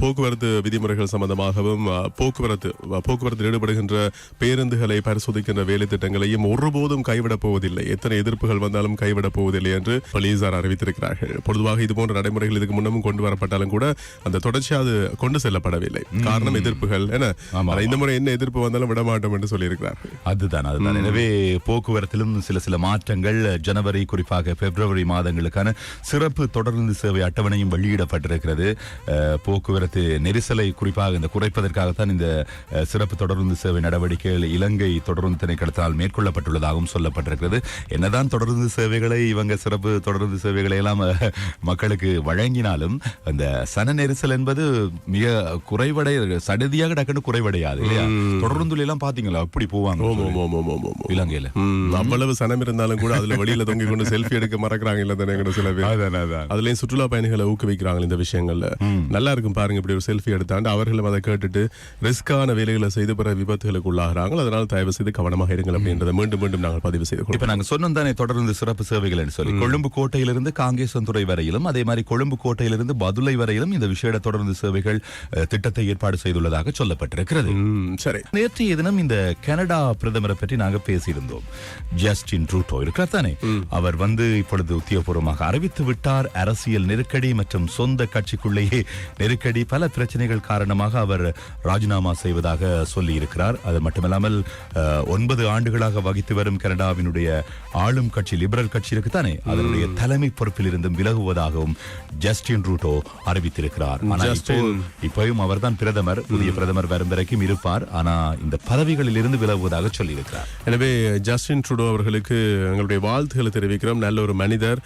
போக்குவரத்து விதிமுறைகள் சம்பந்தமாகவும் போக்குவரத்து போக்குவரத்தில் ஈடுபடுகின்ற பேருந்துகளை பரிசோதிக்கின்ற வேலை திட்டங்களையும் ஒருபோதும் கைவிடப் போவதில்லை. எத்தனை எதிர்ப்புகள் வந்தாலும் கைவிடப் போவதில்லை என்று போலீசார் அறிவித்திருக்கிறார்கள். பொதுவாக இது போன்ற நடைமுறைகள் இதுக்கு முன்னமும் கொண்டு வரப்பட்டாலும் கூட அந்த தொடர்ச்சியாக அது கொண்டு செல்லப்படவில்லை. காரணம் எதிர்ப்புகள் என இந்த முறை என்ன எதிர்ப்பு வந்தாலும் விட மாட்டோம் என்று சொல்லியிருக்கிறார்கள். அதுதான் அதுதான். எனவே போக்குவரத்திலும் சில சில மாற்றங்கள் ஜனவரி குறிப்பாக பிப்ரவரி மாதங்களுக்கான சிறப்பு தொடர்ந்து சேவை அட்டவணையும் வெளியிடப்பட்டிருக்கிறது. அஹ், போக்குவரத்து நெரிசலை குறிப்பாக இந்த குறைப்பதற்காகத்தான் இந்த சிறப்பு தொடர்ந்து சேவை நடவடிக்கைகள் இலங்கை தொடர்ந்து திணைக்களத்தால் மேற்கொள்ளப்பட்டுள்ளதாகவும் சொல்லப்பட்டிருக்கிறது. என்னதான் தொடர்ந்து சேவைகளை இவங்க சிறப்பு தொடர்ந்து சேவைகளை எல்லாம் மக்களுக்கு வழங்கினாலும் அந்த சன நெரிசல் என்பது மிக குறைவடை சடதியாக டக்குன்னு குறைவடையாது இல்லையா? தொடர்ந்து எல்லாம் பாத்தீங்களா? அப்படி போவாங்க இலங்கையில. அவ்வளவு சனம் இருந்தாலும் கூட அதுல வெளியில தொங்கி கொண்டு செல்ஃபி எடுக்க மறக்கிறாங்க இல்ல தானே சில பேர். அதுலயும் சுற்றுலா பயணிகளை ஊக்குவிக்கிறாங்க இந்த விஷயங்கள்ல. நல்லா இருக்கும் பாருங்க இப்படி ஒரு செல்ஃபி எடுத்தாண்டு அவர்களும் அதை கேட்டுட்டு ரிஸ்கான வேலைகளை செய்து பிற விபத்துகளுக்கு உள்ளாகிறாங்க அதனால தயவு செய்து கவனமாக இருங்கள் அப்படின்றத மீண்டும் மீண்டும் நாங்கள் பதிவு செய்து இப்ப கொள்வோம் நாங்க சொன்னோம் தானே தொடர்ந்து சிறப்பு சேவைகள் சொல்லி. கொழும்பு கோட்டையிலிருந்து காங்கேசன்துறை வரையிலும் அதே மாதிரி கொழும்பு கோட்டையிலிருந்து பதுளை வரையிலும் இந்த விசேட தொடர்ந்து சேவைகள் திட்டத்தை ஏற்பாடு செய்துள்ளதாக சொல்லப்பட்டிருக்கிறது. சரி. நேற்றைய தினம் இந்த கனடா பிரதமரை பற்றி நாங்க பேசியிருந்தோம். ஜஸ்டின் ட்ரூட்டோ இருக்கிறார் தானே. அவர் வந்து இப்பொழுது உத்தியோகபூர்வமாக அறிவித்து விட்டார். அரசியல் நெருக்கடி மற்றும் சொந்த கட்சிக்குள்ளேயே நெருக்கடி பல பிரச்சனைகள் காரணமாக அவர் ராஜினாமா செய்வதாக சொல்லி இருக்கிறார் அது மட்டுமல்லாமல் ஒன்பது ஆண்டுகளாக வகித்து வரும் கனடாவினுடைய ஆளும் கட்சி லிபரல் கட்சி இருக்குதானே? அதனுடைய தலைமை பொறுப்பில் இருந்தும் விலகுவதாகவும் ஜஸ்டின் ரூட்டோ அறிவித்திருக்கிறார். இப்பயும் அவர்தான் பிரதமர் புதிய பிரதமர் வரும் வரைக்கும் இருப்பார். ஆனா இந்த பதவிகளில் இருந்து விலகுவதாக சொல்லியிருக்கிறார். எனவே ஜஸ்டின் ட்ரூடோ அவர்களுக்கு எங்களுடைய வாழ்த்துக்களை தெரிவிக்கிறோம். நல்ல ஒரு மனிதர்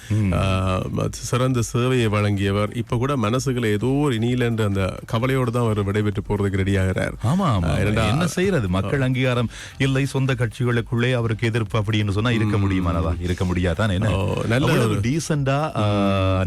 சிறந்த சேவையை வழங்கியவர். இப்ப கூட மனசுக்குள்ள ஏதோ ஒரு இனியில என்ற அந்த கவலையோடு தான் அவர் விடைபெற்று போறதுக்கு ரெடியாகிறார். ஆமா ஆமா. என்ன செய்யறது? மக்கள் அங்கீகாரம் இல்லை சொந்த கட்சிகளுக்குள்ளே அவருக்கு எதிர்ப்பு அப்படின்னு சொன்னா இருக்க முடியுமானதா இருக்க முடியாதான்? என்ன? நல்ல அவ்வளவு டீசெண்டா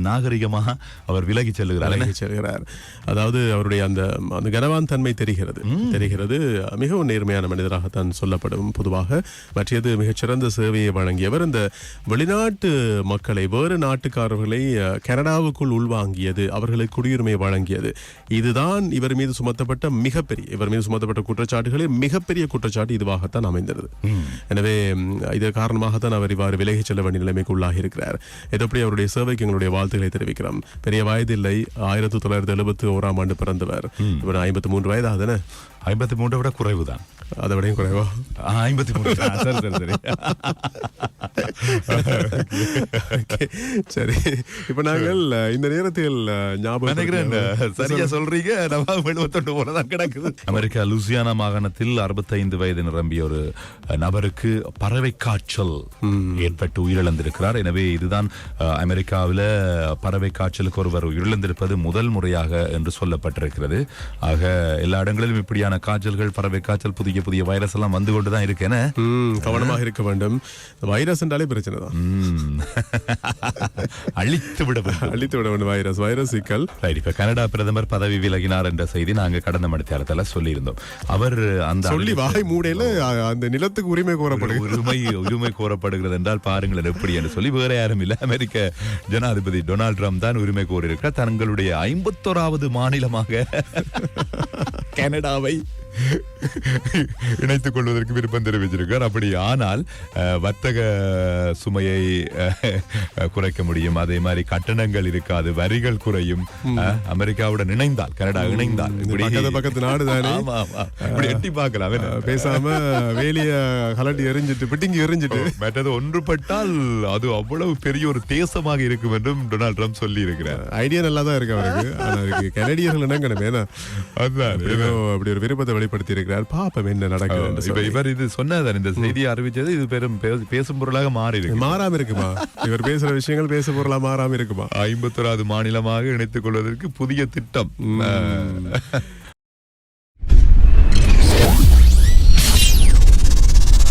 நாகரிகமா அவர் விலகி செல்லுகிறார்? விலகிச் செல்கிறார். அதாவது அவருடைய அந்த அந்த கனவான் தன்மை தெரிகிறது. தெரிகிறது. மிகவும் நேர்மையான மனிதராகத்தான் சொல்லப்படும் பொதுவாக. மற்றது மிகச்சிறந்த சேவையை வழங்கியவர் இந்த வெளிநாட்டு மக்களை வேறு நாட்டுக்காரர்களை கனடாவுக்குள் உள்வாங்கியது அவர்களுக்கு குடியுரிமை வழங்கியது. இதுதான் இவர் மீது சுமத்தப்பட்ட மிகப்பெரிய இவர் மீது சுமத்தப்பட்ட குற்றச்சாட்டுகளில் மிகப்பெரிய குற்றச்சாட்டு இதுவாகத்தான் அமைந்தது எனவே இது காரணமாகத்தான் அவர் இவ்வாறு விலகிச் செல்ல வேண்டிய நிலைமைக்கு உள்ளாகி இருக்கிறார். எப்படி அவருடைய சேவைக்கு எங்களுடைய வாழ்த்துக்களை தெரிவிக்கிறோம். பெரிய வயதில்லை ஆயிரத்தி தொள்ளாயிரத்தி எழுபத்தி ஓராம் ஆண்டு பிறந்தவர். இவர் ஐம்பத்தி மூன்று வயது ஆகுதுன்னு ஐம்பத்தி மூன்றை விட குறைவுதான். அதை விடையும் குறைவா? ஐம்பத்தி மூன்று. சரி சரி சரி. சரி. இப்ப நாங்கள் இந்த நேரத்தில் ஞாபகம் நினைக்கிறேன் சரியா சொல்றீங்க. நம்ம எழுபத்தொண்டு போலதான் கிடக்குது. அமெரிக்கா லூசியானா மாகாணத்தில் அறுபத்தைந்து வயது நிரம்பிய ஒரு நபருக்கு பறவை காய்ச்சல் ஏற்பட்டு உயிரிழந்திருக்கிறார். எனவே இதுதான் அமெரிக்காவில பறவை காய்ச்சலுக்கு ஒருவர் உயிரிழந்திருப்பது முதல் முறையாக என்று சொல்லப்பட்டிருக்கிறது. ஆக எல்லா இடங்களிலும் இப்படியான காய்ச்சல்கள் பறவை காய்ச்சல் புதிய புதிய வைரஸ் எல்லாம் வந்து கொண்டுதான் இருக்கு என்ன ம், கவனமாக இருக்க வேண்டும். வைரஸ் என்றாலே பிரச்சனை தான். அழித்து விட அழித்து விட வேண்டும். வைரஸ் வைரஸ் சிக்கல். இப்ப கனடா பிரதமர் பதவி விலகினார் என்ற செய்தி நாங்க கடந்த மணித்தியாலத்துல சொல்லியிருந்தோம். அவர் அந்த சொல்லி வாய் மூடையில அந்த நிலத்துக்கு உரிமை கோரப்படுகிறது. உரிமை உரிமை கோரப்படுகிறது என்றால் பாருங்களேன் எப்படி என்று சொல்லி வேற யாரும் இல்ல. அமெரிக்க ஜனாதிபதி டொனால்ட் ட்ரம்ப் தான் உரிமை கோரியிருக்கிறார். தங்களுடைய ஐம்பத்தோராவது மாநிலமாக கனடாவை இணைத்துக் கொள்வதற்கு விருப்பம் தெரிவிச்சிருக்கார் அப்படி ஆனால் வர்த்தக சுமையை குறைக்க முடியும். அதே மாதிரி கட்டணங்கள் இருக்காது வரிகள் குறையும். அமெரிக்காவுடன் இணைந்தால் கனடா இணைந்தால். பக்கத்து பக்கத்து நாடு தானே இப்படி எட்டி பார்க்கலாம்? பேசாம வேலிய கலட்டி எரிஞ்சிட்டு பிட்டிங்கி எரிஞ்சிட்டு மற்றது ஒன்றுபட்டால் அது அவ்வளவு பெரிய ஒரு தேசமாக இருக்கும் என்றும் டொனால்ட் ட்ரம்ப் சொல்லி இருக்கிறார் ஐடியா நல்லா தான் இருக்கு அவருக்கு. ஆனா கனடியர்கள் ஏன்னா அதுதான் அப்படி ஒரு விருப்பத்தை வெளிப்படுத்தி இருக்கிறார் பாப்பம் என்ன நடக்குது இப்ப. இவர் இது சொன்னதான் இந்த செய்தியை அறிவிச்சது இது பெரும் பேசும் பொருளாக மாறி இருக்கு மாறாம இருக்குமா? இவர் பேசுற விஷயங்கள் பேச பொருளா மாறாம இருக்குமா? ஐம்பத்தொராது மாநிலமாக இணைத்துக் கொள்வதற்கு புதிய திட்டம்.